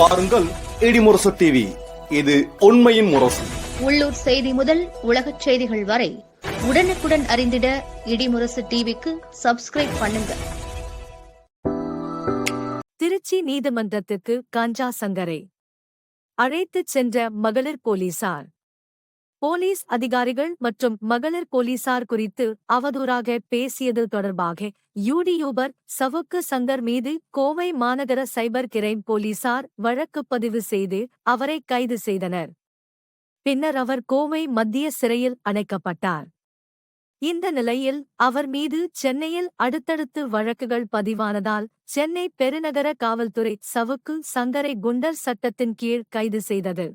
பாருங்கள் இடிமுரசு டிவி இது உண்மையின் முரசு. உள்ளூர் செய்தி முதல் உலகச் செய்திகள் வரை உடனுக்குடன் அறிந்திட இடிமுரசு டிவிக்கு சப்ஸ்கிரைப் பண்ணுங்க. திருச்சி நீதிமன்றத்துக்கு காஞ்சா சங்கரை. அழைத்துச் சென்ற மகளிர் போலீசார். போலீஸ் அதிகாரிகள் மற்றும் மகளிர் போலீசார் குறித்து அவதூறாக பேசியது தொடர்பாக யூடியூபர் சவுக்கு சங்கர் மீது கோவை மாநகர சைபர் கிரைம் போலீசார் வழக்கு பதிவு செய்து அவரை கைது செய்தனர். பின்னர் அவர் கோவை மத்திய சிறையில் அடைக்கப்பட்டார். இந்த நிலையில் அவர் மீது சென்னையில் அடுத்தடுத்து வழக்குகள் பதிவானதால் சென்னை பெருநகர காவல்துறை சவுக்கு சங்கரை குண்டர் சட்டத்தின் கீழ் கைது செய்தது.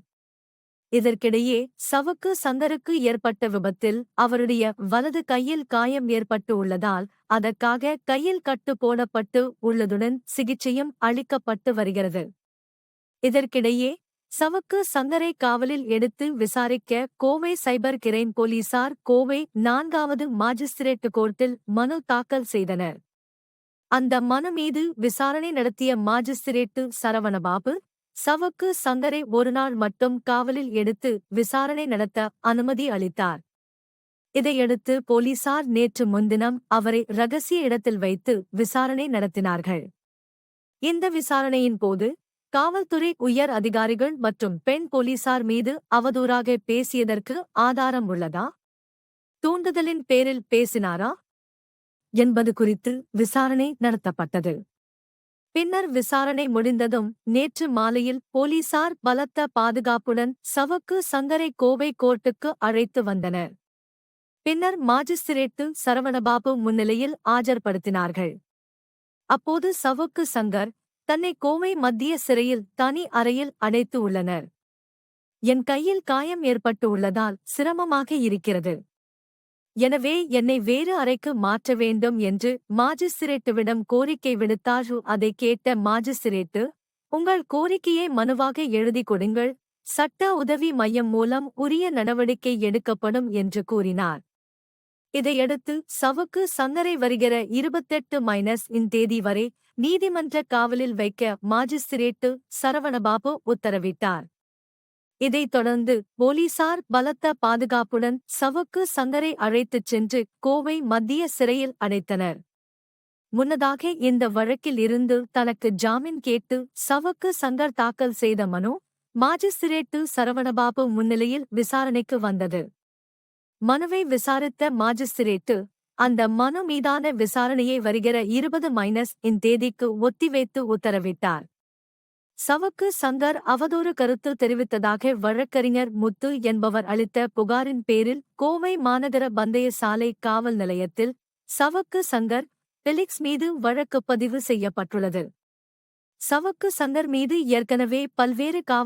இதற்கிடையே சவுக்கு சந்தருக்கு ஏற்பட்ட விபத்தில் அவருடைய வலது கையில் காயம் ஏற்பட்டு உள்ளதால் அதற்காக கையில் கட்டு போடப்பட்டு உள்ளதுடன் சிகிச்சையும் அளிக்கப்பட்டு வருகிறது. இதற்கிடையே சவுக்கு சங்கரை காவலில் எடுத்து விசாரிக்க கோவை சைபர் கிரைம் போலீசார் கோவை நான்காவது மாஜிஸ்திரேட் கோர்ட்டில் மனு தாக்கல் செய்தனர். அந்த மனு மீது விசாரணை நடத்திய மாஜிஸ்திரேட்டு சரவணபாபு சவுக்கு சங்கரை ஒருநாள் மட்டும் காவலில் எடுத்து விசாரணை நடத்த அனுமதி அளித்தார். இதையடுத்து போலீசார் நேற்று முன்தினம் அவரை ரகசிய இடத்தில் வைத்து விசாரணை நடத்தினார்கள். இந்த விசாரணையின் போது காவல்துறை உயர் அதிகாரிகள் மற்றும் பெண் போலீசார் மீது அவதூறாக பேசியதற்கு ஆதாரம் உள்ளதா? தூண்டுதலின் பேரில் பேசினாரா? என்பது குறித்து விசாரணை நடத்தப்பட்டது. பின்னர் விசாரணை முடிந்ததும் நேற்று மாலையில் போலீசார் பலத்த பாதுகாப்புடன் சவுக்கு சங்கரை கோவை கோர்ட்டுக்கு அழைத்து வந்தனர். பின்னர் மாஜிஸ்திரேட்டு சரவணபாபு முன்னிலையில் ஆஜர்படுத்தினார்கள். அப்போது சவுக்கு சங்கர் தன்னை கோவை மத்திய சிறையில் தனி அறையில் அடைத்து உள்ளனர். என் கையில் காயம் ஏற்பட்டு உள்ளதால் சிரமமாக இருக்கிறது. எனவே என்னை வேறு அறைக்கு மாற்ற வேண்டும் என்று மாஜிஸ்திரேட்டுவிடம் கோரிக்கை விடுத்தார். அதை கேட்ட மாஜிஸ்திரேட்டு உங்கள் கோரிக்கையை மனுவாக எழுதி கொடுங்கள். சட்ட உதவி மையம் மூலம் உரிய நடவடிக்கை எடுக்கப்படும் என்று கூறினார். இதையடுத்து சவுக்கு சங்கரை வருகிற இருபத்தெட்டு மைனஸ் இன் தேதி வரை நீதிமன்ற காவலில் வைக்க மாஜிஸ்திரேட்டு சரவணபாபு உத்தரவிட்டார். இதைத் தொடர்ந்து போலீசார் பலத்த பாதுகாப்புடன் சவுக்கு சங்கரை அழைத்துச் சென்று கோவை மத்திய சிறையில் அடைத்தனர். முன்னதாக இந்த வழக்கில் இருந்து தனக்கு ஜாமீன் கேட்டு சவுக்கு சங்கர் தாக்கல் செய்த மனு மாஜிஸ்திரேட்டு சரவணபாபு முன்னிலையில் விசாரணைக்கு வந்தது. மனுவை விசாரித்த மாஜிஸ்திரேட்டு அந்த மனு மீதான விசாரணையை வருகிற இருபது மைனஸ் இன் தேதிக்கு ஒத்திவைத்து உத்தரவிட்டார். சவுக்கு சங்கர் அவதூறு கருத்து தெரிவித்ததாக வழக்கறிஞர் முத்து என்பவர் அளித்த புகாரின் பேரில் கோவை மாநகர பந்தய சாலை காவல் நிலையத்தில் சவுக்கு சங்கர் பெலிக்ஸ் மீது வழக்கு பதிவு செய்யப்பட்டுள்ளது. சவுக்கு சங்கர் மீது ஏற்கனவே பல்வேறு காவல்